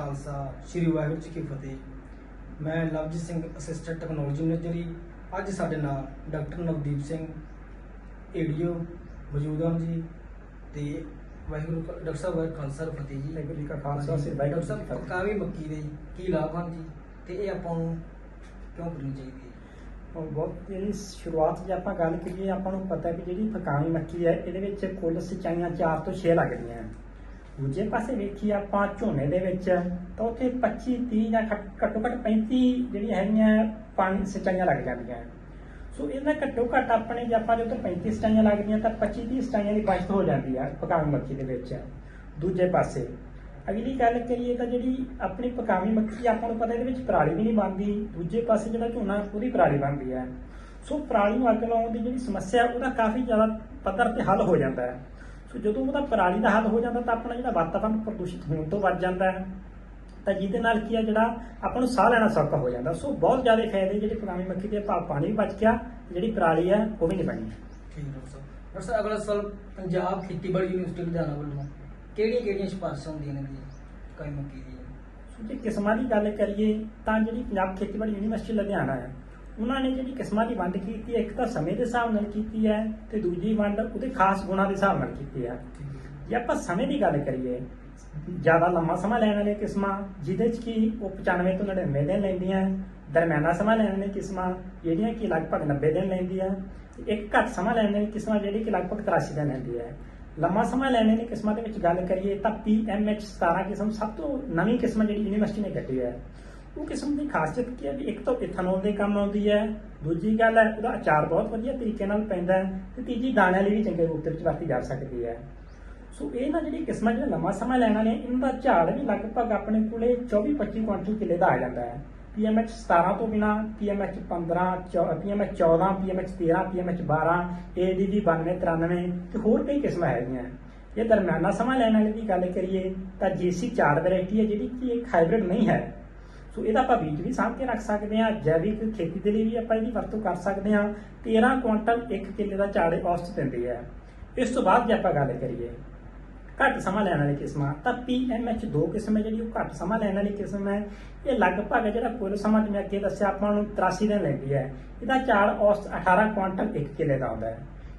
ਖਾਲਸਾ ਸ੍ਰੀ ਵਾਹਿਗੁਰੂ ਜੀ ਕੀ ਫਤਿਹ ਮੈਂ Lovejeet Singh assistant technology manager ਅੱਜ ਸਾਡੇ ਨਾਲ ਡਾਕਟਰ ਨਵਦੀਪ ਸਿੰਘ ਏਡੀਓ ਮੌਜੂਦ ਹਨ ਜੀ ਤੇ ਵਾਹਿਗੁਰੂ ਡਾਕਟਰ ਸਾਹਿਬ ਵਾਹਿਗੁਰੂ ਖਾਲਸਾ ਫਤਿਹ ਜੀ ਵਾਹਿਗੁਰੂ ਜੀ ਕਾ ਖਾਲਸਾ। ਸ੍ਰੀ ਵਾਹਿਗੁਰੂ ਸਾਹਿਬ ਫਤਿਹ। ਪਕਾਵੀ ਮੱਕੀ ਦੇ ਕੀ ਲਾਭ ਹਨ ਜੀ ਤੇ ਇਹ ਆਪਾਂ ਨੂੰ ਕਿਉਂ ਕਰਨੀ ਚਾਹੀਦੀ ਹੈ ਹੁਣ ਬਹੁਤ ਜਿਹੜੀ ਸ਼ੁਰੂਆਤ ਜੇ ਆਪਾਂ ਗੱਲ ਕਰੀਏ ਆਪਾਂ ਨੂੰ ਪਤਾ ਹੈ ਕਿ ਜਿਹੜੀ ਪਕਾਵੀ ਮੱਕੀ ਹੈ ਇਹਦੇ ਵਿੱਚ ਕੁੱਲ ਸਿੰਚਾਈਆਂ 4 ਤੋਂ 6 ਲੱਗਦੀਆਂ ਹੈ ਦੂਜੇ ਪਾਸੇ ਵੇਖੀ ਆਪਾਂ ਝੋਨੇ ਦੇ ਵਿੱਚ, ਤਾਂ ਉੱਥੇ 25 30 ਜਾਂ ਘੱਟ- ਘੱਟੋ ਘੱਟ 35 ਜਿਹੜੀਆਂ ਹੈਗੀਆਂ ਪਾਣੀ ਸਿੰਚਾਈਆਂ ਲੱਗ ਜਾਂਦੀਆਂ ਸੋ ਇਹਨਾਂ ਘੱਟੋ ਘੱਟ ਆਪਣੇ ਜੇ ਆਪਾਂ ਜੇ ਉੱਤੇ 35 ਸਟਾਈਆਂ ਲੱਗਦੀਆਂ, ਤਾਂ 25 30 ਸਟਾਈਆਂ ਦੀ ਬਚਤ ਹੋ ਜਾਂਦੀ ਹੈ ਪਕਾਵੀ ਮੱਕੀ ਦੇ ਵਿੱਚ। ਦੂਜੇ ਪਾਸੇ, ਅਗਲੀ ਗੱਲ ਕਰੀਏ ਤਾਂ ਜਿਹੜੀ ਆਪਣੀ ਪਕਾਵੀ ਮੱਕੀ ਆਪਾਂ ਨੂੰ ਪਤਾ ਇਹਦੇ ਵਿੱਚ ਪਰਾਲੀ ਵੀ ਨਹੀਂ ਬਣਦੀ, ਦੂਜੇ ਪਾਸੇ ਜਿਹੜਾ ਝੋਨਾ, ਉਹਦੀ ਪਰਾਲੀ ਬਣਦੀ ਹੈ ਸੋ ਪਰਾਲੀ ਨੂੰ ਅੱਗ ਲਾਉਣ ਦੀ ਜਿਹੜੀ ਸਮੱਸਿਆ, ਉਹਦਾ ਕਾਫੀ ਜ਼ਿਆਦਾ ਪੱਧਰ ਤੇ ਹੱਲ ਹੋ ਜਾਂਦਾ ਹੈ। ਸੋ ਜਦੋਂ ਉਹਦਾ ਪਰਾਲੀ ਦਾ ਹੱਲ ਹੋ ਜਾਂਦਾ ਤਾਂ ਆਪਣਾ ਜਿਹੜਾ ਵਾਤਾਵਰਣ ਪ੍ਰਦੂਸ਼ਿਤ ਹੋਣ ਤੋਂ ਬਚ ਜਾਂਦਾ ਹੈ। ਤਾਂ ਜਿਹਦੇ ਨਾਲ ਕੀ ਹੈ ਜਿਹੜਾ ਆਪਾਂ ਨੂੰ ਸਾਹ ਲੈਣਾ ਸੌਖਾ ਹੋ ਜਾਂਦਾ। ਸੋ ਬਹੁਤ ਜ਼ਿਆਦਾ ਫਾਇਦੇ ਜਿਹੜੇ ਪਕਾਵੀ ਮੱਕੀ ਦੇ ਭਾਵ ਪਾਣੀ ਵੀ ਬਚ ਗਿਆ ਜਿਹੜੀ ਪਰਾਲੀ ਹੈ ਉਹ ਵੀ ਨਹੀਂ ਬਣੀ। ਠੀਕ ਹੈ ਡਾਕਟਰ ਸਾਹਿਬ ਡਾਕਟਰ ਸਾਹਿਬ ਅਗਲਾ ਸਵਾਲ ਪੰਜਾਬ ਖੇਤੀਬਾੜੀ ਯੂਨੀਵਰਸਿਟੀ ਲੁਧਿਆਣਾ ਵੱਲੋਂ ਕਿਹੜੀਆਂ ਕਿਹੜੀਆਂ ਸਿਫਾਰਸ਼ਾਂ ਹੁੰਦੀਆਂ ਨੇ ਪਕਾਵੀ ਮੱਕੀ ਦੀਆਂ? ਸੋ ਜੇ ਕਿਸਮਾਂ ਦੀ ਗੱਲ ਕਰੀਏ ਤਾਂ ਜਿਹੜੀ ਪੰਜਾਬ ਖੇਤੀਬਾੜੀ ਯੂਨੀਵਰਸਿਟੀ ਲੁਧਿਆਣਾ ਹੈ ਉਹਨਾਂ ਨੇ ਜਿਹੜੀ ਕਿਸਮਾਂ ਦੀ ਵੰਡ ਕੀਤੀ ਹੈ, ਇੱਕ ਤਾਂ ਸਮੇਂ ਦੇ ਹਿਸਾਬ ਨਾਲ ਕੀਤੀ ਹੈ ਤੇ ਦੂਜੀ ਵੰਡ ਉਹਦੇ ਖਾਸ ਗੁਣਾਂ ਦੇ ਹਿਸਾਬ ਨਾਲ ਕੀਤੀ ਹੈ। ਜੇ ਆਪਾਂ ਸਮੇਂ ਦੀ ਗੱਲ ਕਰੀਏ, ਜ਼ਿਆਦਾ ਲੰਮਾ ਸਮਾਂ ਲੈਣ ਵਾਲੀਆਂ ਕਿਸਮਾਂ, ਜਿਹਦੇ 'ਚ ਕਿ ਉਹ 95 ਤੋਂ 99 ਦਿਨ ਲੈਂਦੀਆਂ, ਦਰਮਿਆਨਾ ਸਮਾਂ ਲੈਣ ਵਾਲੀਆਂ ਕਿਸਮਾਂ, ਜਿਹੜੀਆਂ ਕਿ ਲਗਭਗ 90 ਦਿਨ ਲੈਂਦੀਆਂ, ਤੇ ਇੱਕ ਘੱਟ ਸਮਾਂ ਲੈਣ ਵਾਲੀ ਕਿਸਮਾਂ ਜਿਹੜੀ ਕਿ ਲਗਭਗ 83 ਦਿਨ ਲੈਂਦੀ ਹੈ। ਲੰਮਾ ਸਮਾਂ ਲੈਣ ਵਾਲੀ ਕਿਸਮਾਂ ਦੇ ਵਿੱਚ ਗੱਲ ਕਰੀਏ ਤਾਂ PMH 17 ਕਿਸਮ ਸਭ ਤੋਂ ਨਵੀਂ ਕਿਸਮ ਜਿਹੜੀ ਯੂਨੀਵਰਸਿਟੀ ਨੇ ਕੱਢੀ ਹੈ। ਉਹ ਕਿਸਮ ਦੀ ਖਾਸੀਅਤ ਕੀ ਹੈ ਵੀ ਇੱਕ ਤਾਂ ਇਥਨੋਲ ਦੇ ਕੰਮ ਆਉਂਦੀ ਹੈ, ਦੂਜੀ ਗੱਲ ਹੈ ਉਹਦਾ ਅਚਾਰ ਬਹੁਤ ਵਧੀਆ ਤਰੀਕੇ ਨਾਲ ਪੈਂਦਾ ਹੈ ਤੇ ਤੀਜੀ ਦਾਣਿਆਂ ਲਈ ਵੀ ਚੰਗੇ ਰੂਪ ਦੇ ਵਿੱਚ ਵਰਤੀ ਜਾ ਸਕਦੀ ਹੈ। ਸੋ ਇਹ ਨਾ ਜਿਹੜੀ ਕਿਸਮਾਂ ਜਿਹੜਾ ਲੰਮਾ ਸਮਾਂ ਲੈਣ ਵਾਲੀਆਂ ਇਹਨਾਂ ਦਾ ਝਾੜ ਵੀ ਲਗਭਗ ਆਪਣੇ ਕੋਲੇ 24-25 ਕੁਇੰਟਲ ਕਿੱਲੇ ਦਾ ਆ ਜਾਂਦਾ ਹੈ। PMH 17 ਤੋਂ ਬਿਨਾ PMH 15 ਚੌ- PMH 14 PMH 13 PMH 12 ADV 92 93 ਤੇ ਹੋਰ ਕਈ ਕਿਸਮਾਂ ਹੈਗੀਆਂ। ਇਹ ਦਰਮਿਆਨਾ ਸਮਾਂ ਲੈਣ ਵਾਲੀ ਦੀ ਗੱਲ ਕਰੀਏ ਤਾਂ JC 4 ਵੈਰਾਈਟੀ ਹੈ ਜਿਹੜੀ ਕਿ ਇੱਕ ਹਾਈਬ੍ਰਿਡ ਨਹੀਂ ਹੈ। ਸੋ ਇਹਦਾ ਆਪਾਂ ਬੀਜ ਵੀ ਸਾਂਭ ਕੇ ਰੱਖ ਸਕਦੇ ਹਾਂ, ਜੈਵਿਕ ਖੇਤੀ ਦੇ ਲਈ ਵੀ ਆਪਾਂ ਇਹਦੀ ਵਰਤੋਂ ਕਰ ਸਕਦੇ ਹਾਂ। 13 ਕੁਇੰਟਲ 1 ਕਿੱਲੇ ਦਾ ਝਾੜ ਔਸਤ ਦਿੰਦੀ ਹੈ ਇਸ ਤੋਂ ਬਾਅਦ ਜੇ ਆਪਾਂ ਗੱਲ ਕਰੀਏ ਘੱਟ ਸਮਾਂ ਲੈਣ ਵਾਲੀ ਕਿਸਮਾਂ, ਤਾਂ PMH ਦੋ ਕਿਸਮ ਹੈ ਜਿਹੜੀ ਉਹ ਘੱਟ ਸਮਾਂ ਲੈਣ ਵਾਲੀ ਕਿਸਮ ਹੈ। ਇਹ ਲਗਭਗ ਜਿਹੜਾ ਕੁੱਲ ਸਮਾਂ ਜਿਵੇਂ ਅੱਗੇ ਦੱਸਿਆ ਆਪਾਂ ਨੂੰ 83 ਦਿਨ ਲੈਂਦੀ ਹੈ। ਇਹਦਾ ਝਾੜ ਔਸਤ 18 ਕੁਇੰਟਲ 1 ਕਿੱਲੇ ਦਾ ਆਉਂਦਾ ਹੈ।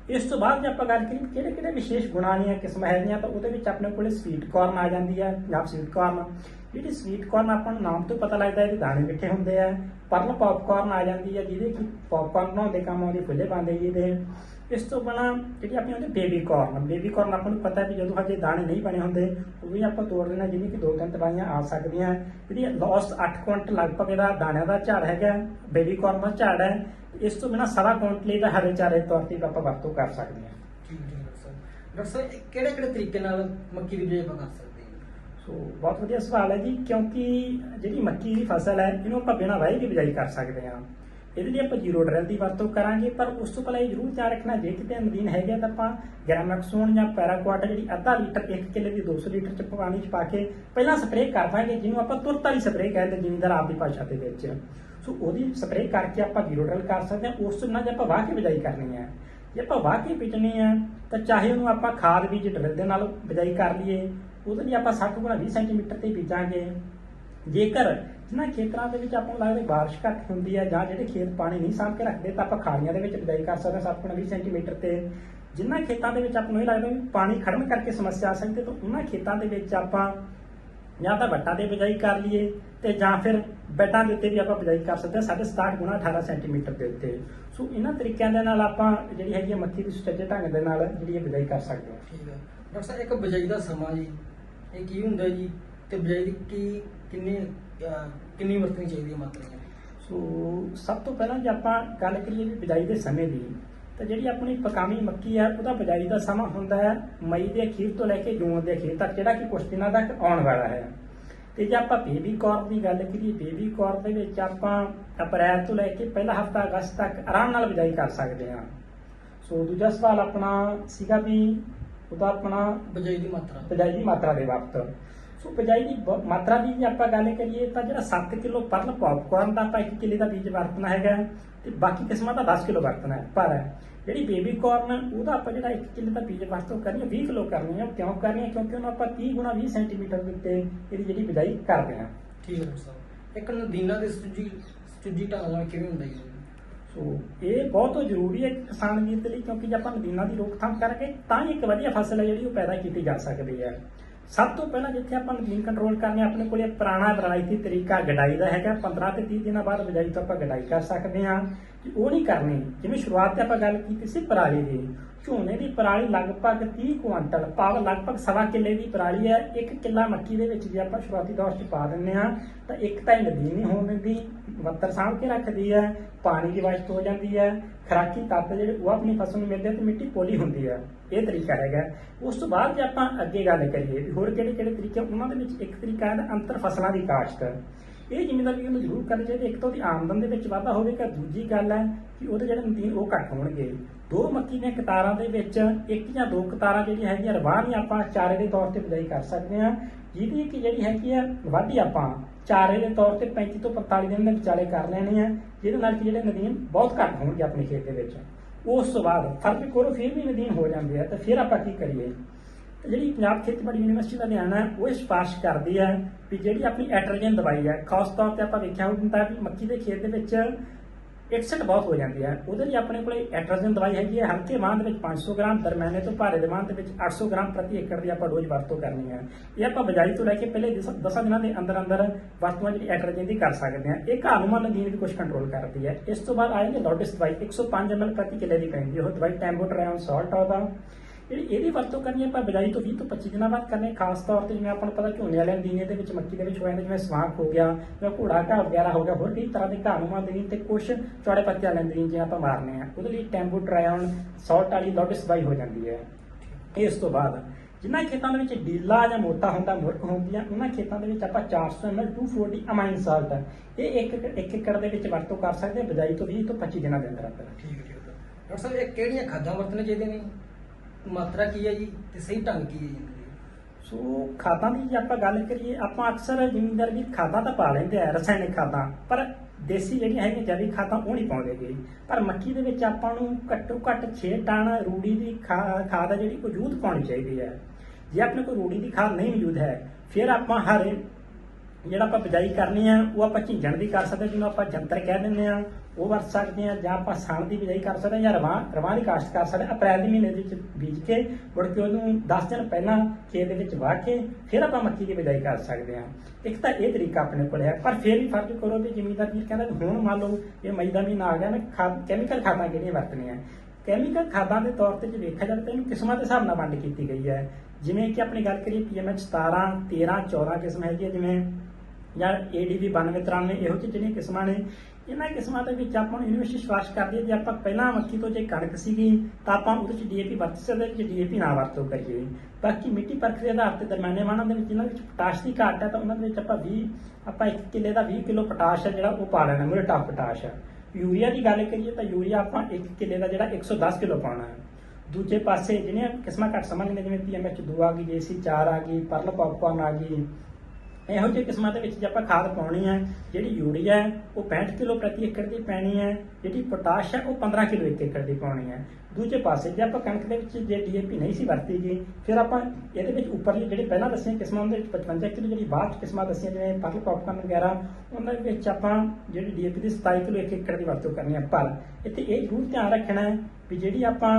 ਇਸ ਤੋਂ ਬਾਅਦ ਜੇ ਆਪਾਂ ਗੱਲ ਕਰੀਏ ਕਿਹੜੇ ਕਿਹੜੇ ਵਿਸ਼ੇਸ਼ ਗੁਣਾਂ ਵਾਲੀਆਂ ਕਿਸਮਾਂ ਹੈਗੀਆਂ, ਤਾਂ ਉਹਦੇ ਵਿੱਚ ਆਪਣੇ ਕੋਲੇ ਸਵੀਟ ਕਾਰਨ ਆ ਜਾਂਦੀ ਹੈ, ਜਾਂ ਸਵੀਟ ਕਾਰਨ ਜਿਹੜੀ ਸਵੀਟ ਕਾਰਨ ਆਪਾਂ ਨੂੰ ਨਾਮ ਤੋਂ ਪਤਾ ਲੱਗਦਾ ਇਹਦੇ ਦਾਣੇ ਮਿੱਠੇ ਹੁੰਦੇ ਆ। ਪਰਲ ਪੌਪਕਾਰਨ ਆ ਜਾਂਦੀ ਹੈ ਜਿਹਦੇ ਕਿ ਪੌਪਕਾਰਨ ਬਣਾਉਂਦੇ, ਕੰਮ ਆਉਂਦੀ, ਫੁੱਲੇ ਪਾਉਂਦੇ ਜਿਹਦੇ ਇਸ ਤੋਂ ਬਿਨਾਂ ਜਿਹੜੀ ਆਪਣੀ ਹੁੰਦੀ ਬੇਬੀ ਕਾਰਨ ਬੇਬੀ ਕਾਰਨ ਆਪਾਂ ਨੂੰ ਪਤਾ ਵੀ ਜਦੋਂ ਹਜੇ ਦਾਣੇ ਨਹੀਂ ਬਣੇ ਹੁੰਦੇ, ਉਹ ਵੀ ਆਪਾਂ ਤੋੜ ਲੈਣਾ ਜਿਹਦੀ ਕਿ ਦੋ ਤਿੰਨ ਦਵਾਈਆਂ ਆ ਸਕਦੀਆਂ। ਇਹਦੀ ਲਾਸਟ 8 ਕੁਇੰਟਲ ਲਗਭਗ ਇਹਦਾ ਦਾਣਿਆਂ ਦਾ ਝਾੜ ਹੈਗਾ ਬੇਬੀ ਕਾਰਨ ਦਾ ਝਾੜ ਹੈ। ਇਸ ਤੋਂ ਬਿਨਾਂ ਸਾਰਾ ਕੁਇੰਟਲੀ ਇਹਦਾ ਹਰੇ ਚਾਰੇ ਤੌਰ ਤੇ ਆਪਾਂ ਵਰਤੋਂ ਕਰ ਸਕਦੇ ਹਾਂ। ਠੀਕ ਹੈ, ਡਾਕਟਰ ਸਾਹਿਬ। ਡਾਕਟਰ ਕਿਹੜੇ ਕਿਹੜੇ ਤਰੀਕੇ ਨਾਲ ਮੱਕੀ ਦੀ ਬਿਜਾਈ ਆਪਾਂ ਕਰ ਸਕਦੇ? ਸੋ ਬਹੁਤ ਵਧੀਆ ਸਵਾਲ ਹੈ ਜੀ, ਕਿਉਂਕਿ ਜਿਹੜੀ ਮੱਕੀ ਦੀ ਫਸਲ ਹੈ, ਇਹਨੂੰ ਆਪਾਂ ਬਿਨਾਂ ਵਾਹੀ ਦੀ ਬਿਜਾਈ ਕਰ ਸਕਦੇ ਹਾਂ। ਇਹਦੇ ਲਈ ਆਪਾਂ ਜ਼ੀਰੋ ਡਰੈਲ ਦੀ ਵਰਤੋਂ ਕਰਾਂਗੇ, ਪਰ ਉਸ ਤੋਂ ਪਹਿਲਾਂ ਇਹ ਜ਼ਰੂਰ ਧਿਆਨ ਰੱਖਣਾ, ਜੇ ਕਿਤੇ ਨਦੀਨ ਹੈਗੇ ਤਾਂ ਆਪਾਂ ਗ੍ਰਾਮੈਕਸੋਨ ਜਾਂ ਪੈਰਾਕੁਆਟ ਜਿਹੜੀ ਅੱਧਾ ਲੀਟਰ 1 ਕਿੱਲੇ ਦੀ 200 ਲੀਟਰ ਚ ਪਾਣੀ ਚ ਪਾ ਕੇ ਪਹਿਲਾਂ ਸਪਰੇਅ ਕਰ ਦਾਂਗੇ, ਜਿਹਨੂੰ ਆਪਾਂ ਤੁਰਤ ਵਾਲੀ ਸਪਰੇਅ ਕਹਿੰਦੇ ਜ਼ਿਮੀਂਦਾਰ ਆਪਦੀ ਭਾਸ਼ਾ ਦੇ ਵਿੱਚ। ਸੋ ਉਹਦੀ ਸਪਰੇਅ ਕਰਕੇ ਆਪਾਂ ਜ਼ੀਰੋ ਡਰੈਲ ਕਰ ਸਕਦੇ ਹਾਂ, ਉਸ ਤੋਂ ਨਾਲ ਜੇ ਆਪਾਂ ਵਾਹ ਕੇ ਬਿਜਾਈ ਕਰਨੀ ਹੈ। ਜੇ ਆਪਾਂ ਵਾਹ ਕੇ ਬੀਜਣੀ ਹੈ, ਤਾਂ ਚਾਹੇ ਉਹਨੂੰ ਆਪਾਂ ਖਾਦ ਬੀਜ ਡਰਿਲ ਦੇ ਨਾਲ ਬਿਜਾਈ ਕਰ ਲਈਏ ਉਹਦੇ ਲਈ ਆਪਾਂ 60 ਗੁਣਾ 20 ਸੈਂਟੀਮੀਟਰ ਤੇ ਬੀਜਾਂਗੇ। ਜੇਕਰ ਜਿਨ੍ਹਾਂ ਖੇਤਰਾਂ ਦੇ ਵਿੱਚ ਆਪਾਂ ਨੂੰ ਲੱਗਦਾ ਬਾਰਿਸ਼ ਘੱਟ ਹੁੰਦੀ ਹੈ ਜਾਂ ਜਿਹੜੇ ਖੇਤ ਪਾਣੀ ਨਹੀਂ ਸਾਂਭ ਕੇ ਰੱਖਦੇ, ਤਾਂ ਆਪਾਂ ਖਾੜੀਆਂ ਦੇ ਵਿੱਚ ਬਿਜਾਈ ਕਰ ਸਕਦੇ ਹਾਂ 60 ਗੁਣਾ 20 ਸੈਂਟੀਮੀਟਰ ਤੇ। ਜਿਨ੍ਹਾਂ ਖੇਤਾਂ ਦੇ ਵਿੱਚ ਆਪਾਂ ਨੂੰ ਇਹ ਲੱਗਦਾ ਵੀ ਪਾਣੀ ਖੜਨ ਕਰਕੇ ਸਮੱਸਿਆ ਆ ਸਕਦੀ ਤਾਂ ਉਹਨਾਂ ਖੇਤਾਂ ਦੇ ਵਿੱਚ ਆਪਾਂ ਜਾਂ ਤਾਂ ਵੱਟਾਂ ਤੇ ਬਿਜਾਈ ਕਰ ਲਈਏ ਤੇ ਜਾਂ ਫਿਰ ਬੈਡਾਂ ਦੇ ਉੱਤੇ ਵੀ ਆਪਾਂ ਬਿਜਾਈ ਕਰ ਸਕਦੇ ਹਾਂ ਸਾਢੇ 67 ਗੁਣਾ 18 ਸੈਂਟੀਮੀਟਰ ਦੇ ਉੱਤੇ। ਸੋ ਇਹਨਾਂ ਤਰੀਕਿਆਂ ਦੇ ਨਾਲ ਆਪਾਂ ਜਿਹੜੀ ਹੈਗੀ ਹੈ ਮੱਕੀ ਦੀ ਸੁਚੱਜੇ ਢੰਗ ਦੇ ਨਾਲ ਜਿਹੜੀ ਇਹ ਬਿਜਾਈ ਕਰ ਸਕਦੇ ਹਾਂ। ਠੀਕ ਹੈ। ਡਾਕਟਰ ਸਾਹਿਬ, ਇੱਕ ਬਿਜਾਈ ਦਾ ਸਮਾਂ ਜੀ। ਇਹ ਕੀ ਹੁੰਦਾ ਜੀ? ਤੇ ਬਿਜਾਈ ਦੀ ਕੀ ਕਿੰਨੀ ਅਹ, ਕਿੰਨੀ ਵਰਤਣੀ ਚਾਹੀਦੀ ਹੈ ਮਾਤਰਾ ਸੋ ਸਭ ਤੋਂ ਪਹਿਲਾਂ ਜੇ ਆਪਾਂ ਗੱਲ ਕਰੀਏ ਵੀ ਬਿਜਾਈ ਦੇ ਸਮੇਂ ਦੀ ਤਾਂ ਜਿਹੜੀ ਆਪਣੀ ਪਕਾਮੀ ਮੱਕੀ ਹੈ ਉਹਦਾ ਬਿਜਾਈ ਦਾ ਸਮਾਂ ਹੁੰਦਾ ਹੈ ਮਈ ਦੇ ਅਖੀਰ ਤੋਂ ਲੈ ਕੇ ਜੂਨ ਦੇ ਅਖੀਰ ਤੱਕ ਜਿਹੜਾ ਕਿ ਕੁਝ ਦਿਨਾਂ ਤੱਕ ਆਉਣ ਵਾਲਾ ਹੈ। ਤੇ ਜੇ ਆਪਾਂ ਬੇਬੀ ਕੌਰ ਦੀ ਗੱਲ ਕਰੀਏ ਬੇਬੀ ਕੌਰ ਦੇ ਵਿੱਚ ਆਪਾਂ ਅਪ੍ਰੈਲ ਤੋਂ ਲੈ ਕੇ ਪਹਿਲਾ ਹਫਤਾ ਅਗਸਤ ਤੱਕ ਆਰਾਮ ਨਾਲ ਬਿਜਾਈ ਕਰ ਸਕਦੇ ਹਾਂ। ਸੋ ਦੂਜਾ ਸਵਾਲ ਆਪਣਾ ਸੀਗਾ ਵੀ ਉਹਦਾ ਆਪਣਾ ਬਿਜਾਈ ਦੀ ਮਾਤਰਾ। ਬਿਜਾਈ ਦੀ ਮਾਤਰਾ ਦੇ ਵਕਤ ਸੋ ਬਿਜਾਈ ਦੀ ਮਾਤਰਾ ਦੀ ਜੇ ਆਪਾਂ ਗੱਲ ਕਰੀਏ ਤਾਂ ਜਿਹੜਾ 7 ਕਿਲੋ ਪਰਲ ਪੌਪਕਾਰਨ ਦਾ ਆਪਾਂ 1 ਕਿੱਲੇ ਦਾ ਬੀਜ ਵਰਤਣਾ ਹੈਗਾ ਤੇ ਬਾਕੀ ਕਿਸਮਾਂ ਦਾ 10 ਕਿਲੋ ਵਰਤਣਾ ਹੈ। ਪਰ ਜਿਹੜੀ ਬੇਬੀ ਕਾਰਨ ਉਹਦਾ ਆਪਾਂ ਜਿਹੜਾ 1 ਕਿੱਲੇ ਦਾ ਬੀਜ ਵਰਤੋਂ ਕਰਨੀ ਹੈ 20 ਕਿਲੋ ਕਰਨੀ ਹੈ ਕਿਉਂ ਕਰਨੀ ਹੈ? ਕਿਉਂਕਿ ਉਹਨੂੰ ਆਪਾਂ 30 ਗੁਣਾ 20 ਸੈਂਟੀਮੀਟਰ ਦੇ ਉੱਤੇ ਇਹਦੀ ਜਿਹੜੀ ਬਿਜਾਈ ਕਰਦੇ ਹਾਂ। ਠੀਕ ਹੈ ਸਾਹਿਬ। ਇੱਕ ਨਦੀਨਾਂ ਦੇ ਸਟੂਜੀ ਢੰਗ ਨਾਲ ਕਿਵੇਂ ਹੁੰਦਾ ਜੀ? ਸੋ ਇਹ ਬਹੁਤ ਜ਼ਰੂਰੀ ਹੈ ਕਿਸਾਨ ਵੀਰ ਦੇ ਲਈ, ਕਿਉਂਕਿ ਜੇ ਆਪਾਂ ਨਦੀਨਾਂ ਦੀ ਰੋਕਥਾਮ ਕਰਾਂਗੇ, ਤਾਂ ਹੀ ਇੱਕ ਵਧੀਆ ਫਸਲ ਹੈ ਜਿਹੜੀ ਉਹ ਪੈਦਾ ਕੀਤੀ ਜਾ ਸਕਦੀ ਹੈ। ਸਭ ਤੋਂ ਪਹਿਲਾਂ ਜਿੱਥੇ ਆਪਾਂ ਨਦੀਨ ਕੰਟਰੋਲ ਕਰਨੇ ਆਪਣੇ ਕੋਲੇ ਪੁਰਾਣਾ ਰਵਾਇਤੀ ਤਰੀਕਾ ਗਡਾਈ ਦਾ ਹੈਗਾ। 15 ਤੇ 30 ਦਿਨਾਂ ਬਾਅਦ ਬਿਜਾਈ ਤੋਂ ਆਪਾਂ ਗਡਾਈ ਕਰ ਸਕਦੇ ਹਾਂ। ਕਿ ਉਹ ਨਹੀਂ ਕਰਨੀ। ਜਿਵੇਂ ਸ਼ੁਰੂਆਤ ਤੇ ਆਪਾਂ ਗੱਲ ਕੀਤੀ ਸੀ, ਪਰਾਲੀ ਦੀ। ਝੋਨੇ ਦੀ ਪਰਾਲੀ ਲਗਭਗ 30 ਕੁਆਂਟਲ, ਭਾਵ ਲਗਭਗ ਸਵਾ ਕਿੱਲੇ ਦੀ ਪਰਾਲੀ ਹੈ। ਇੱਕ ਕਿੱਲਾ ਮੱਕੀ ਦੇ ਵਿੱਚ ਜੇ ਆਪਾਂ ਸ਼ੁਰੂਆਤੀ ਦੌਰ 'ਚ ਪਾ ਦਿੰਦੇ ਆ ਤਾਂ ਇੱਕ ਤਾਂ ਇਹ ਨਹੀਂ ਹੋਣ ਦਿੰਦੀ, ਵੱਤਰ ਸਾਂਭ ਕੇ ਰੱਖਦੀ ਹੈ, ਪਾਣੀ ਦੀ ਬਚਤ ਹੋ ਜਾਂਦੀ ਹੈ, ਖਰਾਕੀ ਤੱਤ ਜਿਹੜੇ ਉਹ ਆਪਣੀ ਫਸਲ ਨੂੰ ਮਿਲਦੇ ਆ ਤੇ ਮਿੱਟੀ ਪੋਲੀ ਹੁੰਦੀ ਹੈ। ਇਹ ਤਰੀਕਾ ਹੈਗਾ ਉਸ ਤੋਂ ਬਾਅਦ ਜੇ ਆਪਾਂ ਅੱਗੇ ਗੱਲ ਕਰੀਏ ਵੀ ਹੋਰ ਕਿਹੜੇ ਕਿਹੜੇ ਤਰੀਕੇ ਉਹਨਾਂ ਦੇ ਵਿੱਚ ਇੱਕ ਤਰੀਕਾ ਹੈ ਅੰਤਰ ਫਸਲਾਂ ਦੀ ਕਾਸ਼ਤ। ਇਹ ਜ਼ਿੰਮੇਵਾਰੀ ਵੀ ਉਹਨੂੰ ਜ਼ਰੂਰ ਕਰਨੀ ਚਾਹੀਦੀ ਇੱਕ ਤਾਂ ਉਹਦੀ ਆਮਦਨ ਦੇ ਵਿੱਚ ਵਾਧਾ ਹੋਵੇਗਾ ਦੂਜੀ ਗੱਲ ਹੈ ਕਿ ਉਹਦੇ ਜਿਹੜੇ ਨਤੀਜੇ ਉਹ ਘੱਟ ਹੋਣਗੇ। ਦੋ ਮੱਕੀ ਦੀਆਂ ਕਤਾਰਾਂ ਦੇ ਵਿੱਚ ਇੱਕ ਜਾਂ ਦੋ ਕਤਾਰਾਂ ਜਿਹੜੀਆਂ ਹੈਗੀਆਂ, ਰਵਾਨੀ ਆਪਾਂ ਚਾਰੇ ਦੇ ਤੌਰ ਤੇ ਬਿਜਾਈ ਕਰ ਸਕਦੇ ਹਾਂ। ਜਿਹਦੀ ਕਿ ਜਿਹੜੀ ਹੈਗੀ ਆ ਵਾਢੀ ਆਪਾਂ ਚਾਰੇ ਦੇ ਤੌਰ ਤੇ 35 ਤੋਂ 45 ਦਿਨ ਦੇ ਵਿਚਾਲੇ ਕਰ ਲੈਣੇ ਹੈ ਜਿਹਦੇ ਨਾਲ ਕਿ ਜਿਹੜੇ ਨਦੀਨ ਬਹੁਤ ਘੱਟ ਹੋਣਗੇ ਆਪਣੇ ਖੇਤ ਦੇ ਵਿੱਚ। ਉਸ ਤੋਂ ਬਾਅਦ ਫ਼ਰਕ ਕਰੋ ਫਿਰ ਵੀ ਨਦੀਨ ਹੋ ਜਾਂਦੇ ਆ, ਤਾਂ ਫਿਰ ਆਪਾਂ ਕੀ ਕਰੀਏ? ਜਿਹੜੀ ਪੰਜਾਬ ਖੇਤੀਬਾੜੀ ਯੂਨੀਵਰਸਿਟੀ ਲੁਧਿਆਣਾ ਹੈ, ਉਹ ਇਹ ਸਿਫਾਰਿਸ਼ ਕਰਦੀ ਹੈ ਵੀ ਜਿਹੜੀ ਆਪਣੀ ਐਟਰਜਨ ਦਵਾਈ ਹੈ, ਖਾਸ ਤੌਰ ਤੇ ਆਪਾਂ ਵੇਖਿਆ ਹੁੰਦਾ ਵੀ ਮੱਕੀ ਦੇ ਖੇਤ ਦੇ ਵਿੱਚ ਇਕਸਟ ਬਹੁਤ ਹੋ ਜਾਂਦੀ ਹੈ। ਉਹਦੇ ਲਈ ਆਪਣੇ ਕੋਲੇ ਐਟਰਜਨ ਦਵਾਈ ਹੈਗੀ ਹੈ, ਹਲਕੇ ਮਾਨ ਦੇ ਵਿੱਚ 500 ਗ੍ਰਾਮ ਦਰਮਿਆਨੇ ਤੋਂ ਭਾਰੇ ਦੇ ਮਾਨ ਦੇ ਵਿੱਚ 800 ਗ੍ਰਾਮ ਪ੍ਰਤੀ ਏਕੜ ਦੀ ਆਪਾਂ ਡੋਜ਼ ਵਰਤੋਂ ਕਰਨੀ ਹੈ। ਇਹ ਆਪਾਂ ਬਜਾਈ ਤੋਂ ਲੈ ਕੇ ਪਹਿਲੇ 10 ਦਿਨਾਂ ਦੇ ਅੰਦਰ ਅੰਦਰ ਵਰਤੋਂ ਜਿਹੜੀ ਐਟਰਜਨ ਦੀ ਕਰ ਸਕਦੇ ਹਾਂ। ਇਹ ਘਾਲੂਮਾ ਨਦੀਨ ਵੀ ਕੁਝ ਕੰਟਰੋਲ ਕਰਦੀ ਹੈ। ਇਸ ਤੋਂ ਬਾਅਦ ਆਏਗੀ ਲੋਟਿਸ ਦਵਾਈ 105 ml ਪ੍ਰਤੀ ਕਿੱਲੇ ਦੀ ਪੈਂਦੀ ਉਹ ਦਵਾਈ ਟੈਂਬੋਟਰਾਇਨ ਸਾਲਟ ਆਉਂਦਾ ਜਿਹੜੀ ਇਹਦੀ ਵਰਤੋਂ ਕਰਨੀ ਆਪਾਂ ਬਜਾਈ ਤੋਂ 20 ਤੋਂ 25 ਦਿਨਾਂ ਬਾਅਦ ਕਰਨੀ ਖਾਸ ਤੌਰ ਤੇ ਜਿਵੇਂ ਆਪਾਂ ਨੂੰ ਪਤਾ ਝੋਨੇ ਵਾਲੇ ਦੀਨੇ ਦੇ ਵਿੱਚ ਮੱਕੀ ਦੇ ਵਿੱਚ ਹੋ ਜਾਂਦੇ ਜਿਵੇਂ ਸਵਾਂਕ ਹੋ ਗਿਆ, ਜਾਂ ਘੋੜਾ ਘਾਹ ਵਗੈਰਾ ਹੋ ਗਿਆ, ਹੋਰ ਕਈ ਤਰ੍ਹਾਂ ਦੇ ਘਾਹ ਨੂੰ ਮਾਰਦੇ ਨੇ ਤੇ ਕੁਝ ਚੌੜੇ ਪੱਤੇ ਵਾਲੇ ਦੀਨ ਜਿਵੇਂ ਆਪਾਂ ਮਾਰਨੇ ਆ। ਉਹਦੇ ਲਈ ਟੈਂਬੂ ਟ੍ਰਾਇਨ ਸਾਲਟ ਵਾਲੀ ਲੋਟਿਸ ਬਾਈ ਹੋ ਜਾਂਦੀ ਹੈ। ਇਸ ਤੋਂ ਬਾਅਦ ਜਿਨ੍ਹਾਂ ਖੇਤਾਂ ਦੇ ਵਿੱਚ ਡੀਲਾ ਜਾਂ ਮੋਟਾ ਹੁੰਦਾ ਮੁਰਕ ਹੁੰਦੀਆਂ, ਉਹਨਾਂ ਖੇਤਾਂ ਦੇ ਵਿੱਚ ਆਪਾਂ 400 ml 240 ਅਮਾਈਨ ਸਾਲਟ। ਇਹ ਇੱਕ ਇੱਕ ਏਕੜ ਦੇ ਵਿੱਚ ਵਰਤੋਂ ਕਰ ਸਕਦੇ ਹਾਂ ਬਜਾਈ ਤੋਂ 20 ਤੋਂ 25 ਦਿਨਾਂ ਦੇ ਅੰਦਰ ਅੰਦਰ। ਠੀਕ ਹੈ ਠੀਕ ਹੈ ਡਾਕਟਰ ਸਾਹਿਬ, ਇਹ ਕਿਹੜੀਆਂ ਖਾਦਾਂ ਵਰਤਣੀਆਂ ਚਾਹੀਦੀਆਂ ਨੇ? ਮਾਤਰਾ ਕੀ ਹੈ ਜੀ ਤੇ ਸਹੀ ਢੰਗ ਕੀ ਹੈ ਜੀ? ਸੋ ਖਾਦਾਂ ਦੀ ਜੇ ਆਪਾਂ ਗੱਲ ਕਰੀਏ, ਆਪਾਂ ਅਕਸਰ ਜ਼ਿਮੀਂਦਾਰ ਵੀ ਖਾਦਾਂ ਤਾਂ ਪਾ ਲੈਂਦੇ ਆ, ਰਸਾਇਣਿਕ ਖਾਦਾਂ, ਪਰ ਦੇਸੀ ਜਿਹੜੀਆਂ ਹੈਗੀਆਂ ਜੈਵਿਕ ਖਾਦਾਂ ਉਹ ਨਹੀਂ ਪਾਉਂਦੇ ਜੀ ਪਰ ਮੱਕੀ ਦੇ ਵਿੱਚ ਆਪਾਂ ਨੂੰ ਘੱਟੋ ਘੱਟ 6 ਟਨ ਰੂੜੀ ਦੀ ਖਾ- ਖਾਦ ਆ ਜਿਹੜੀ ਮੌਜੂਦ ਪਾਉਣੀ ਚਾਹੀਦੀ ਹੈ। ਜੇ ਆਪਣੇ ਕੋਲ ਰੂੜੀ ਦੀ ਖਾਦ ਨਹੀਂ ਮੌਜੂਦ ਹੈ, ਫਿਰ ਆਪਾਂ ਹਰੇ ਜਿਹੜਾ ਆਪਾਂ ਬਿਜਾਈ ਕਰਨੀ ਆ ਉਹ ਆਪਾਂ ਝਿੰਜਣ ਦੀ ਕਰ ਸਕਦੇ ਹਾਂ, ਜਿਹਨੂੰ ਆਪਾਂ ਜੰਤਰ ਕਹਿ ਦਿੰਦੇ ਆ ਉਹ ਵਰਤ ਸਕਦੇ ਆ ਜਾਂ ਆਪਾਂ ਸਾਣ ਦੀ ਬਿਜਾਈ ਕਰ ਸਕਦੇ ਹਾਂ ਜਾਂ ਰਵਾਂ ਰਵਾਂ ਦੀ ਕਾਸ਼ਤ ਕਰ ਸਕਦੇ ਹਾਂ। ਅਪ੍ਰੈਲ ਦੇ ਮਹੀਨੇ ਦੇ ਵਿੱਚ ਬੀਜ ਕੇ ਮੁੜ ਕੇ ਉਹਨੂੰ 10 ਦਿਨ ਪਹਿਲਾਂ ਖੇਤ ਦੇ ਵਿੱਚ ਵਾਹ ਕੇ ਫਿਰ ਆਪਾਂ ਮੱਕੀ ਦੀ ਬਿਜਾਈ ਕਰ ਸਕਦੇ ਆ ਇੱਕ ਤਾਂ ਇਹ ਤਰੀਕਾ ਆਪਣੇ ਕੋਲ ਹੈ ਪਰ ਫਿਰ ਵੀ ਫਰਜ਼ ਕਰੋ ਵੀ ਜ਼ਿਮੀਂਦਾਰ ਜੀ ਕਹਿੰਦਾ ਵੀ ਹੁਣ ਮੰਨ ਲਓ ਇਹ ਮਈ ਦਾ ਮਹੀਨਾ ਆ ਗਿਆ ਮੈਂ ਖਾਦ ਕੈਮੀਕਲ ਖਾਦਾਂ ਕਿਹੜੀਆਂ ਵਰਤਣੀਆਂ ਕੈਮੀਕਲ ਖਾਦਾਂ ਦੇ ਤੌਰ ਤੇ ਜੇ ਵੇਖਿਆ ਜਾਵੇ ਤਾਂ ਇਹਨੂੰ ਕਿਸਮਾਂ ਦੇ ਹਿਸਾਬ ਨਾਲ ਵੰਡ ਕੀਤੀ ਗਈ ਹੈ ਜਿਵੇਂ ਕਿ ਆਪਣੀ ਗੱਲ ਕਰੀਏ ਪੀਐਮਐਚ 17 13 14 ਕਿਸਮ ਹੈਗੀ ਹੈ ਜਿਵੇਂ ਜਾਂ ADV 9293 ਇਹੋ ਜਿਹੀ ਜਿਹੜੀਆਂ ਕਿਸਮਾਂ ਨੇ ਇਹਨਾਂ ਕਿਸਮਾਂ ਦੇ ਵਿੱਚ ਆਪਾਂ ਨੂੰ ਯੂਨੀਵਰਸਿਟੀ ਸਿਫਾਰਿਸ਼ ਕਰਦੀ ਹੈ ਜੇ ਆਪਾਂ ਪਹਿਲਾਂ ਮੱਕੀ ਤੋਂ ਜੇ ਕਣਕ ਸੀਗੀ ਤਾਂ ਆਪਾਂ ਉਹਦੇ ਚ ਡੀਏਪੀ ਵਰਤ ਸਕਦੇ ਹਾਂ, ਜੇ ਡੀਏਪੀ ਨਾ ਵਰਤੋਂ ਕਰੀਏ। ਬਾਕੀ ਮਿੱਟੀ ਪਰਖ ਦੇ ਆਧਾਰ ਤੇ ਦਰਮਿਆਨੇ ਮਾਨਾਂ ਦੇ ਵਿੱਚ ਜਿਨ੍ਹਾਂ ਵਿੱਚ ਪੋਟਾਸ਼ ਦੀ ਘਾਟ ਹੈ ਤਾਂ ਉਹਨਾਂ ਦੇ ਵਿੱਚ ਆਪਾਂ 20 ਆਪਾਂ 1 ਕਿੱਲੇ ਦਾ 20 ਕਿਲੋ ਪੋਟਾਸ਼ ਹੈ ਜਿਹੜਾ ਉਹ ਪਾ ਲੈਣਾ ਮੁਰੇ ਟਾਪ ਪੋਟਾਸ਼ ਹੈ। ਯੂਰੀਆ ਦੀ ਗੱਲ ਕਰੀਏ ਤਾਂ ਯੂਰੀਆ ਆਪਾਂ 1 ਕਿੱਲੇ ਦਾ ਜਿਹੜਾ 110 ਕਿਲੋ ਪਾਉਣਾ ਹੈ। ਦੂਜੇ ਪਾਸੇ ਜਿਹੜੀਆਂ ਕਿਸਮਾਂ ਘੱਟ ਸਮਝ ਲੈਂਦੇ ਜਿਵੇਂ ਪੀਐਮਐਚ 2 ਆ ਗਈ ਜੇਸੀ 4 ਆ ਗਈ ਪਰਲ ਪੌਪਕਾਰਨ ਆ ਗਈ ਇਹੋ ਜਿਹੇ ਕਿਸਮਾਂ ਦੇ ਵਿੱਚ ਜੇ ਆਪਾਂ ਖਾਦ ਪਾਉਣੀ ਹੈ, ਜਿਹੜੀ ਯੂਰੀਆ ਹੈ, ਉਹ 65 ਕਿਲੋ ਪ੍ਰਤੀ ਏਕੜ ਦੀ ਪੈਣੀ ਹੈ, ਜਿਹੜੀ ਪੋਟਾਸ਼ ਹੈ, ਉਹ 15 ਕਿਲੋ ਇੱਕ ਏਕੜ ਦੀ ਪਾਉਣੀ ਹੈ। ਦੂਜੇ ਪਾਸੇ ਜੇ ਆਪਾਂ ਕਣਕ ਦੇ ਵਿੱਚ ਜੇ ਡੀਏਪੀ ਨਹੀਂ ਸੀ ਵਰਤੀ ਗਈ, ਫਿਰ ਆਪਾਂ ਇਹਦੇ ਵਿੱਚ ਉੱਪਰਲੀ ਜਿਹੜੇ ਪਹਿਲਾਂ ਦੱਸੀਆਂ ਕਿਸਮਾਂ ਦੇ ਵਿੱਚ 55 ਕਿਲੋ, ਜਿਹੜੀ ਬਾਅਦ 'ਚ ਕਿਸਮਾਂ ਦੱਸੀਆਂ, ਜਿਵੇਂ ਪਰਲ ਪੌਪਕਾਰਨ ਵਗੈਰਾ, ਉਹਨਾਂ ਦੇ ਵਿੱਚ ਆਪਾਂ ਜਿਹੜੀ ਡੀਏਪੀ ਦੀ 27 ਕਿਲੋ ਇੱਕ ਏਕੜ ਦੀ ਵਰਤੋਂ ਕਰਨੀ ਹੈ। ਪਰ ਇੱਥੇ ਇਹ ਜ਼ਰੂਰ ਧਿਆਨ ਰੱਖਣਾ ਹੈ ਵੀ ਜਿਹੜੀ ਆਪਾਂ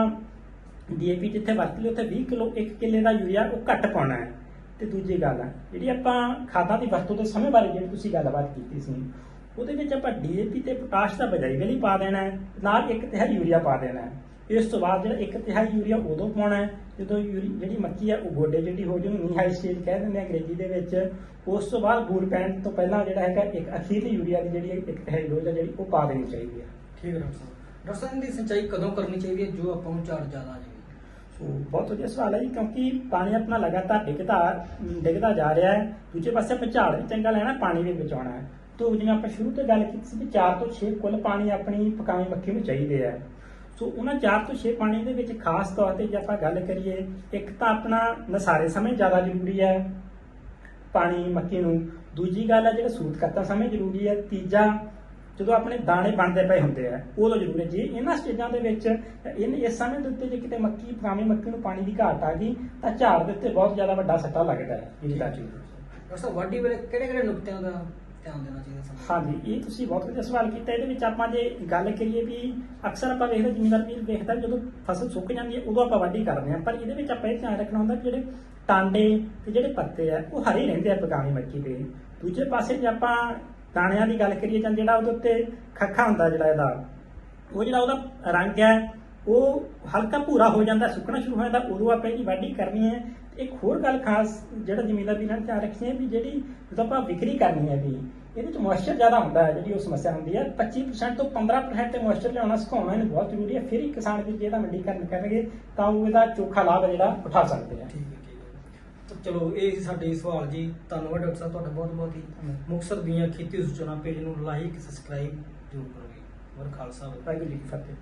ਡੀਏਪੀ ਜਿੱਥੇ ਵਰਤੀ ਲਈ ਉੱਥੇ 20 ਕਿਲੋ ਇੱਕ ਕਿੱਲੇ ਦਾ ਯੂਰੀਆ ਉਹ ਘੱਟ ਪਾਉਣਾ ਹੈ। ਤੇ ਦੂਜੀ ਗੱਲ ਹੈ ਜਿਹੜੀ ਆਪਾਂ ਖਾਦਾਂ ਦੀ ਵਰਤੋਂ ਦੇ ਸਮੇਂ ਬਾਰੇ ਜਿਹੜੀ ਤੁਸੀਂ ਗੱਲਬਾਤ ਕੀਤੀ ਸੀ, ਉਹਦੇ ਵਿੱਚ ਆਪਾਂ ਡੀਏਪੀ ਤੇ ਪੋਟਾਸ਼ ਦਾ ਬਜਾਈ ਵੇਲੇ ਪਾ ਦੇਣਾ ਹੈ, ਨਾਲ ਇੱਕ ਤਿਹਾਈ ਯੂਰੀਆ ਪਾ ਦੇਣਾ ਹੈ। ਇਸ ਤੋਂ ਬਾਅਦ ਜਿਹੜਾ ਇੱਕ ਤਿਹਾਈ ਯੂਰੀਆ ਉਦੋਂ ਪਾਉਣਾ ਹੈ, ਜਦੋਂ ਯੂਰੀ- ਜਿਹੜੀ ਮੱਕੀ ਆ, ਉਹ ਗੋਡੇ ਜਿਹੜੀ ਹੋ ਜੂ ਨੀ ਹਾਈ ਸਟੇਜ ਕਹਿ ਦਿੰਦੇ ਆ ਅੰਗਰੇਜ਼ੀ ਦੇ ਵਿੱਚ। ਉਸ ਤੋਂ ਬਾਅਦ ਬੂਰ ਪੈਣ ਤੋਂ ਪਹਿਲਾਂ ਜਿਹੜਾ ਹੈਗਾ, ਇੱਕ ਅਖੀਰਲੀ ਯੂਰੀਆ ਦੀ ਜਿਹੜੀ ਇੱਕ ਤਿਹਾਈ ਡੋਜ਼ ਹੈ ਜਿਹੜੀ, ਉਹ ਪਾ ਦੇਣੀ ਚਾਹੀਦੀ ਹੈ ਠੀਕ ਹੈ ਡਾਕਟਰ ਸਾਹਿਬ। ਦੀ ਸਿੰਚਾਈ ਕਦੋਂ ਕਰਨੀ ਚਾਹੀਦੀ ਹੈ, ਜੋ ਆਪਾਂ ਨੂੰ ਝਾੜ ਜ਼ਿਆਦਾ ਆ ਜਾਵੇ? ਸੋ ਬਹੁਤ ਵਧੀਆ ਸਵਾਲ ਹੈ ਜੀ, ਕਿਉਂਕਿ ਪਾਣੀ ਆਪਣਾ ਲਗਾਤਾਰ ਡਿੱਗਦਾ ਡਿੱਗਦਾ ਜਾ ਰਿਹਾ ਹੈ। ਦੂਜੇ ਪਾਸੇ ਆਪਾਂ ਝਾੜ ਵੀ ਚੰਗਾ ਲੈਣਾ, ਪਾਣੀ ਵੀ ਬਚਾਉਣਾ ਹੈ। ਤੋਂ ਜਿਵੇਂ ਆਪਾਂ ਸ਼ੁਰੂ ਤੋਂ ਗੱਲ ਕੀਤੀ ਸੀ ਵੀ 4 ਤੋਂ 6 ਕੁੱਲ ਪਾਣੀ ਆਪਣੀ ਪਕਾਵੇਂ ਮੱਖੀ ਨੂੰ ਚਾਹੀਦੇ ਆ ਸੋ ਉਹਨਾਂ 4 ਤੋਂ 6 ਪਾਣੀ ਦੇ ਵਿੱਚ ਖਾਸ ਤੌਰ ਤੇ ਜੇ ਆਪਾਂ ਗੱਲ ਕਰੀਏ, ਇੱਕ ਤਾਂ ਆਪਣਾ ਨਸਾਰੇ ਸਮੇਂ ਜ਼ਿਆਦਾ ਜ਼ਰੂਰੀ ਹੈ ਪਾਣੀ ਮੱਕੀ ਨੂੰ। ਦੂਜੀ ਗੱਲ ਹੈ ਜਿਹੜਾ ਸੂਤ ਕਰਤਾ ਸਮੇਂ ਜ਼ਰੂਰੀ ਹੈ। ਤੀਜਾ ਜਦੋਂ ਆਪਣੇ ਦਾਣੇ ਬਣਦੇ ਪਏ ਹੁੰਦੇ ਆ ਉਦੋਂ ਜ਼ਰੂਰੀ ਹੈ ਜੇ ਇਹਨਾਂ ਸਟੇਜਾਂ ਦੇ ਵਿੱਚ ਇਹਨ ਇਸ ਸਮੇਂ ਦੇ ਉੱਤੇ ਜੇ ਕਿਤੇ ਮੱਕੀ ਪਕਾਮੀ ਮੱਕੀ ਨੂੰ ਪਾਣੀ ਦੀ ਘਾਟ ਆ ਗਈ ਤਾਂ ਝਾੜ ਦੇ ਉੱਤੇ ਬਹੁਤ ਜ਼ਿਆਦਾ ਵੱਡਾ ਸੱਟਾ ਲੱਗਦਾ ਹੈ ਇਹਦੀ ਦਾ ਚੀਜ਼। ਸਾਹਿਬ ਵਾਢੀ ਵੇਲੇ ਕਿਹੜੇ ਕਿਹੜੇ ਨੁਕਤਿਆਂ ਦਾ ਧਿਆਨ ਦੇਣਾ ਚਾਹੀਦਾ ਸਾਨੂੰ ਹਾਂਜੀ ਇਹ ਤੁਸੀਂ ਬਹੁਤ ਵਧੀਆ ਸਵਾਲ ਕੀਤਾ ਇਹਦੇ ਵਿੱਚ ਆਪਾਂ ਜੇ ਗੱਲ ਕਰੀਏ ਵੀ ਅਕਸਰ ਆਪਾਂ ਵੇਖਦੇ ਜ਼ਿਮੀਂਦਾਰ ਵੀਰ ਵੇਖਦਾ ਵੀ ਜਦੋਂ ਫਸਲ ਸੁੱਕ ਜਾਂਦੀ ਹੈ ਉਦੋਂ ਆਪਾਂ ਵਾਢੀ ਕਰਦੇ ਹਾਂ ਪਰ ਇਹਦੇ ਵਿੱਚ ਆਪਾਂ ਇਹ ਧਿਆਨ ਰੱਖਣਾ ਹੁੰਦਾ ਕਿ ਜਿਹੜੇ ਟਾਂਡੇ ਤੇ ਜਿਹੜੇ ਪੱਤੇ ਆ ਉਹ ਹਰੇ ਰਹਿੰਦੇ ਆ ਪਕਾਮੀ ਮੱਕੀ ਦੇ। ਦੂਜੇ ਪਾਸੇ ਜੇ ਆਪਾਂ ਦਾਣਿਆਂ ਦੀ ਗੱਲ ਕਰੀਏ ਜਾਂ ਜਿਹੜਾ ਉਹਦੇ ਉੱਤੇ ਖੱਖਾ ਹੁੰਦਾ ਜਿਹੜਾ ਇਹਦਾ, ਉਹ ਜਿਹੜਾ ਉਹਦਾ ਰੰਗ ਹੈ, ਉਹ ਹਲਕਾ ਭੂਰਾ ਹੋ ਜਾਂਦਾ, ਸੁੱਕਣਾ ਸ਼ੁਰੂ ਹੋ ਜਾਂਦਾ, ਉਦੋਂ ਆਪਾਂ ਇਹਦੀ ਵਾਢੀ ਕਰਨੀ ਹੈ। ਤੇ ਇੱਕ ਹੋਰ ਗੱਲ ਖਾਸ ਜਿਹੜਾ ਜ਼ਿਮੀਂਦਾਰ ਵੀਰਾਂ ਨੇ ਧਿਆਨ ਰੱਖਣੀ ਹੈ ਵੀ ਜਿਹੜੀ ਜਦੋਂ ਆਪਾਂ ਵਿਕਰੀ ਕਰਨੀ ਹੈ ਵੀ, ਇਹਦੇ ਚ ਮੋਇਸਚਰ ਜ਼ਿਆਦਾ ਹੁੰਦਾ ਹੈ, ਜਿਹੜੀ ਉਹ ਸਮੱਸਿਆ ਹੁੰਦੀ ਹੈ। 25% ਤੋਂ 15% ਤੇ ਮੋਇਸਚਰ ਲਿਆਉਣਾ ਸੁਕਾਉਣਾ ਇਹਨੂੰ ਬਹੁਤ ਜ਼ਰੂਰੀ ਹੈ। ਫਿਰ ਹੀ ਕਿਸਾਨ ਵੀ ਜਿਹਦਾ ਮੰਡੀਕਰਨ ਕਰਨਗੇ, ਤਾਂ ਉਹ ਇਹਦਾ ਚੋਖਾ ਲਾਭ ਜਿਹੜਾ ਉਠਾ ਸਕਦੇ ਆ। ਚਲੋ ਇਹ ਸੀ ਸਾਡੇ ਸਵਾਲ ਜੀ। ਧੰਨਵਾਦ ਡਾਕਟਰ ਸਾਹਿਬ ਤੁਹਾਡਾ ਬਹੁਤ ਬਹੁਤ ਹੀ ਮੁਕਸਰ ਦੀਆਂ ਖੇਤੀ ਸੂਚਨਾ ਪੇਜ ਨੂੰ ਲਾਈਕ ਸਬਸਕ੍ਰਾਈਬ ਜ਼ਰੂਰ ਕਰੋਗੇ ਜੀ। ਖਾਲਸਾ ਵਾਹਿਗੁਰੂ ਜੀ ਕੀ ਫਤਿਹ।